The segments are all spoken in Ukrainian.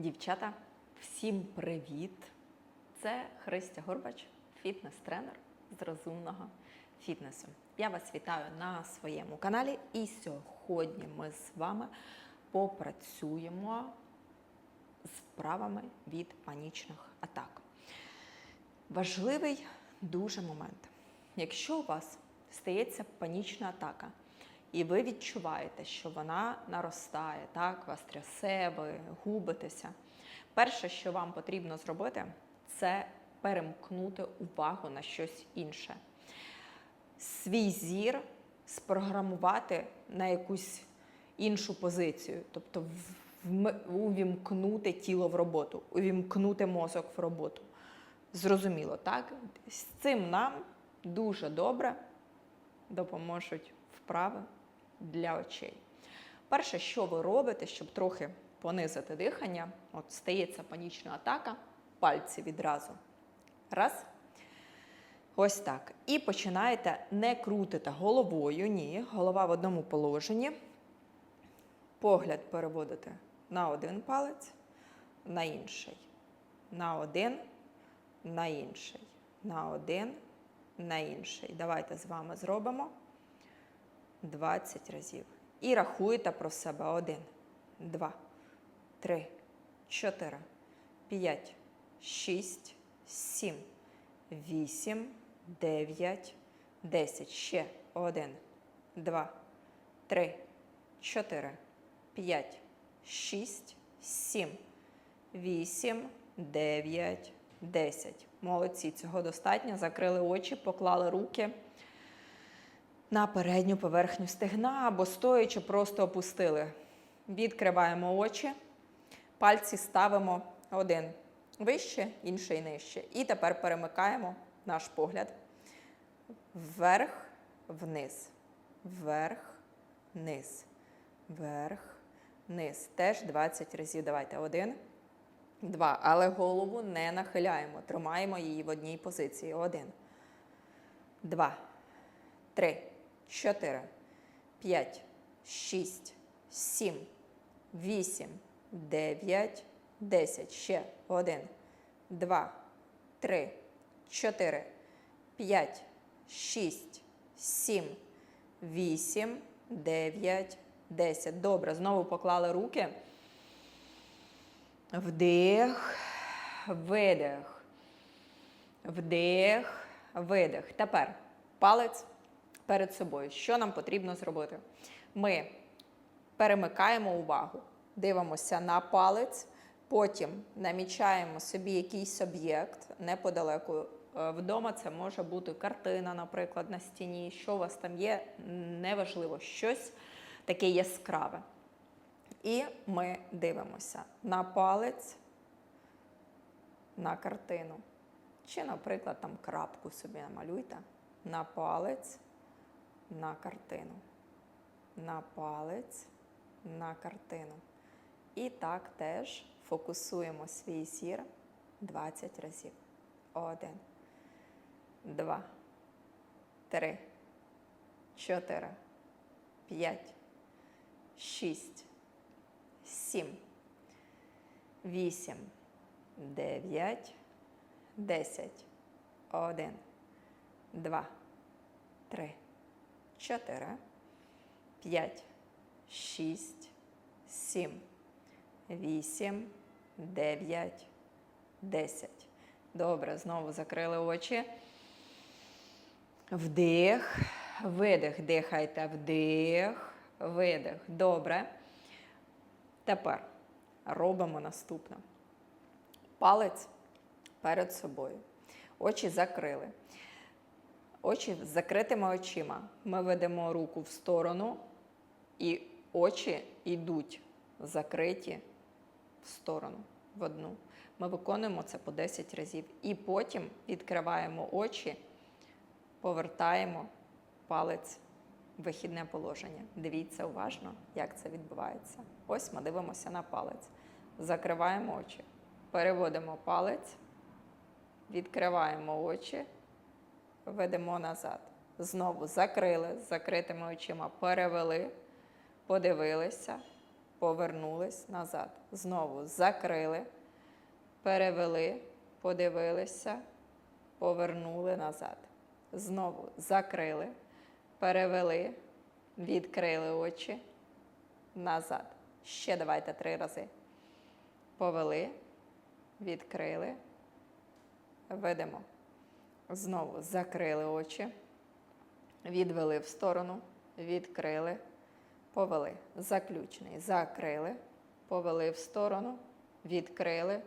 Дівчата, всім привіт! Це Христя Горбач, фітнес-тренер з розумного фітнесу. Я вас вітаю на своєму каналі, і сьогодні ми з вами попрацюємо з вправами від панічних атак. Важливий дуже момент. Якщо у вас стається панічна атака, і ви відчуваєте, що вона наростає, так, вас трясе, ви губитеся. Перше, що вам потрібно зробити, це перемкнути увагу на щось інше. Свій зір спрограмувати на якусь іншу позицію, тобто увімкнути тіло в роботу, увімкнути мозок в роботу. Зрозуміло, так? З цим нам дуже добре допоможуть вправи для очей. Перше, що ви робите, щоб трохи понизити дихання, от стається панічна атака, пальці відразу. Раз. Ось так. І починаєте не крутити головою, ні, голова в одному положенні. Погляд переводите на один палець, на інший. На один, на інший. На один, на інший. Давайте з вами зробимо 20 разів. І рахуєте про себе. Один, два, три, чотири, п'ять, шість, сім, вісім, дев'ять, десять. Ще один, два, три, чотири, п'ять, шість, сім, вісім, дев'ять, десять. Молодці, цього достатньо. Закрили очі, поклали руки на передню поверхню стегна або стоячи, просто опустили. Відкриваємо очі, пальці ставимо один вище, інший нижче. І тепер перемикаємо наш погляд вверх, вниз, вверх, вниз, вверх, вниз. Теж 20 разів. Давайте. Один, два. Але голову не нахиляємо. Тримаємо її в одній позиції. Один, два, три. 4, 5, 6, 7, 8, 9, 10. Ще 1, 2, 3, 4, 5, 6, 7, 8, 9, 10. Добре, знову поклали руки. Вдих, видих. Вдих, видих. Тепер палець перед собою. Що нам потрібно зробити? Ми перемикаємо увагу, дивимося на палець, потім намічаємо собі якийсь об'єкт неподалеку. Е, Вдома це може бути картина, наприклад, на стіні. Що у вас там є, неважливо, щось таке яскраве. І ми дивимося на палець, на картину. Чи, наприклад, там крапку собі намалюйте на палець на картину, на палець, на картину. І так теж фокусуємо свій зір 20 разів. Один, два, три, чотири, п'ять, шість, сім, вісім, дев'ять, десять. Один, два, три. 4, 5, 6, 7, 8, 9, 10. Добре, знову закрили очі. Вдих, видих. Дихайте, вдих, видих. Добре. Тепер робимо наступне. Палець перед собою. Очі закрили. Очі з закритими очима. Ми ведемо руку в сторону, і очі йдуть закриті в сторону в одну. Ми виконуємо це по 10 разів. І потім відкриваємо очі, повертаємо палець в вихідне положення. Дивіться уважно, як це відбувається. Ось ми дивимося на палець. Закриваємо очі, переводимо палець, відкриваємо очі ведемо назад. Знову закрили, закритими очима перевели, подивилися, повернулись назад. Знову закрили, перевели, подивилися, повернули назад. Знову закрили, перевели, відкрили очі, назад. Ще давайте три рази. Повели, відкрили, ведемо. Знову закрили очі, відвели в сторону, відкрили, повели. Заключний. Закрили, повели в сторону, відкрили,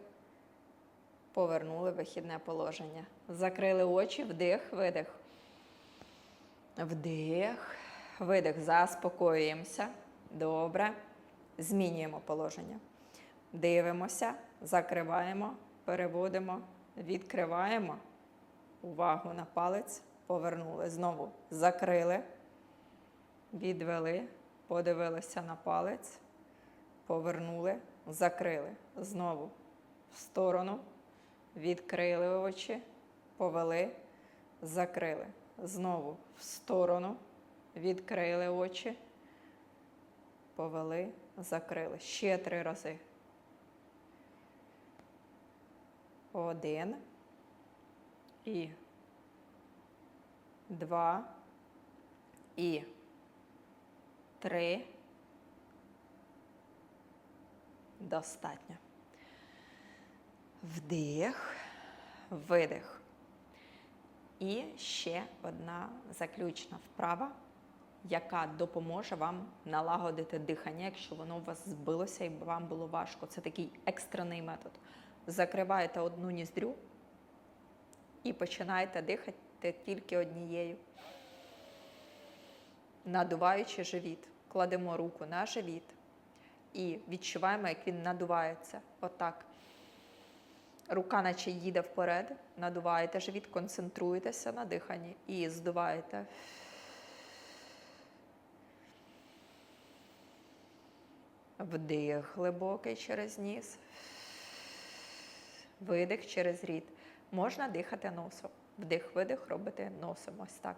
повернули вихідне положення. Закрили очі, вдих, видих. Вдих, видих. Заспокоюємося. Добре. Змінюємо положення. Дивимося, закриваємо, переводимо, відкриваємо. Увагу на палець, повернули. Знову закрили, відвели, подивилися на палець, повернули, закрили. Знову в сторону, відкрили очі, повели, закрили. Знову в сторону, відкрили очі, повели, закрили. Ще три рази. Один. І два. І три. Достатньо. Вдих, видих. І ще одна заключна вправа, яка допоможе вам налагодити дихання, якщо воно у вас збилося і вам було важко. Це такий екстрений метод. Закриваєте одну ніздрю і починаєте дихати тільки однією. Надуваючи живіт, кладемо руку на живіт і відчуваємо, як він надувається. Отак. Рука наче їде вперед, надуваєте живіт, концентруєтеся на диханні і здуваєте. Вдих глибокий через ніс. Видих через рід. Можна дихати носом. Вдих-видих робити носом. Ось так.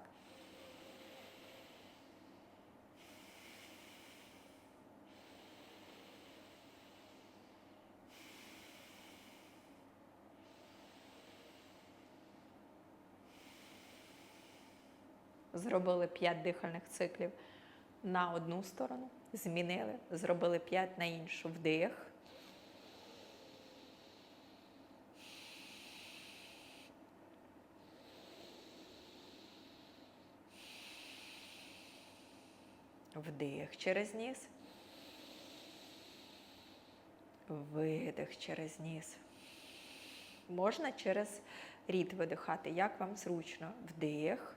Зробили 5 дихальних циклів на одну сторону, змінили, зробили 5 на іншу. Вдих. Вдих через ніс. Видих через ніс. Можна через рід видихати, як вам зручно. Вдих.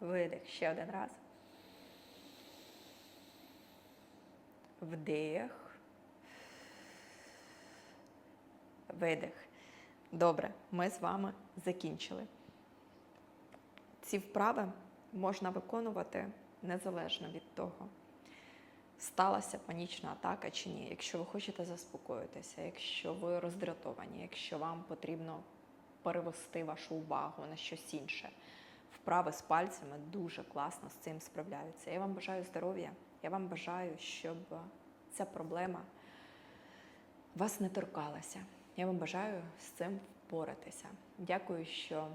Видих. Ще один раз. Вдих. Видих. Добре, ми з вами закінчили. Ці вправи можна виконувати незалежно від того, сталася панічна атака чи ні. Якщо ви хочете заспокоїтися, якщо ви роздратовані, якщо вам потрібно перевести вашу увагу на щось інше. Вправи з пальцями дуже класно з цим справляються. Я вам бажаю здоров'я. Я вам бажаю, щоб ця проблема вас не торкалася. Я вам бажаю з цим впоратися. Дякую, що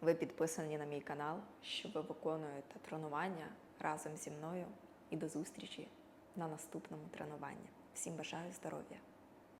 ви підписані на мій канал, що ви виконуєте тренування разом зі мною. І до зустрічі на наступному тренуванні. Всім бажаю здоров'я!